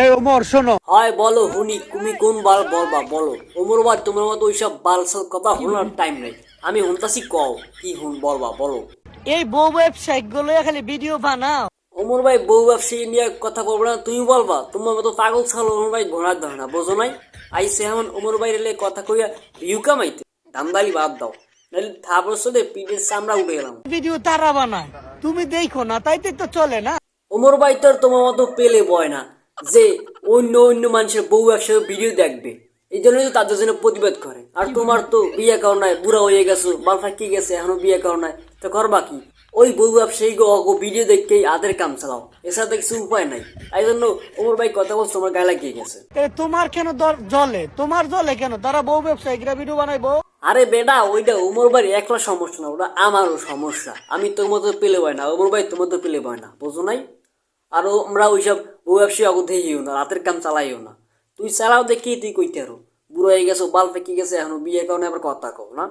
এই ওমর শোনো। হয় বলো হুনি তুমি কোন বাল বলবা? বলো। ওমর ভাই তোমার মতো ওইসব বালসাল কথা শোনার টাইম নেই। আমি হুনতাছি কও। কি হুন বলবা বলো। এই বউ ওয়েবসাইটগুলো খালি ভিডিও বানাও। ওমর ভাই বউ ব্যবসায়ী নিয়ে কথা বলব না তুমি বলবা। তোমার মতো পাগল ছাগল ওমর ভাই ঘোড়ার ধরে না বোঝো নাই? আইসে এমন ওমর ভাই রেলে কথা কইয়া ভিউ কামাইতে। দামদালি বাদ দাও। নাহলে থাপড় পিঠের চামড়া উঠে গেলাম। ভিডিও তারা বানায়। তুমি দেখো না তাইতে তো চলে না। ওমর ভাই তো আর তোমার মতো পেলে বয় না। যে অন্য অন্য মানুষের বউ একসাথে ভিডিও দেখবে। এই জন্যই তো তাদের জন্য প্রতিবাদ করে। আর তোমার তো বিয়ে কারণ নাই বুড়া হয়ে গেছো বালফা কি গেছে এখনও বিয়ে কারণ নাই তো করবা কি? ওই বউ ব্যবসায়ী গো ভিডিও দেখেই আদের কাম চালাও। এছাড়া তো কিছু উপায় নাই। তাই জন্য ওমর ভাই কথা বলছে তোমার গায়ে লাগিয়ে গেছে। এ, তোমার কেন জ্বলে? তোমার জ্বলে কেন? তারা বউ ব্যবসায়ীরা ভিডিও বানাইবো। আরে বেটা ওইটা ওমর ভাই একলা সমস্যা না ওটা আমারও সমস্যা। আমি তোর মতো পেলে হয় না ওমর ভাই মতো পেলে হয় না বুঝো নাই? আর আমরা ওইসব বউ অগো দেখিও না, রাতের কাম চালাইও না। তুই চালাও দেখি, তুই কইতে আরও। বুড়ো হয়ে গেছো, বাল পেকে গেছে এখনও বিয়ে কারণে আবার কথা কও না।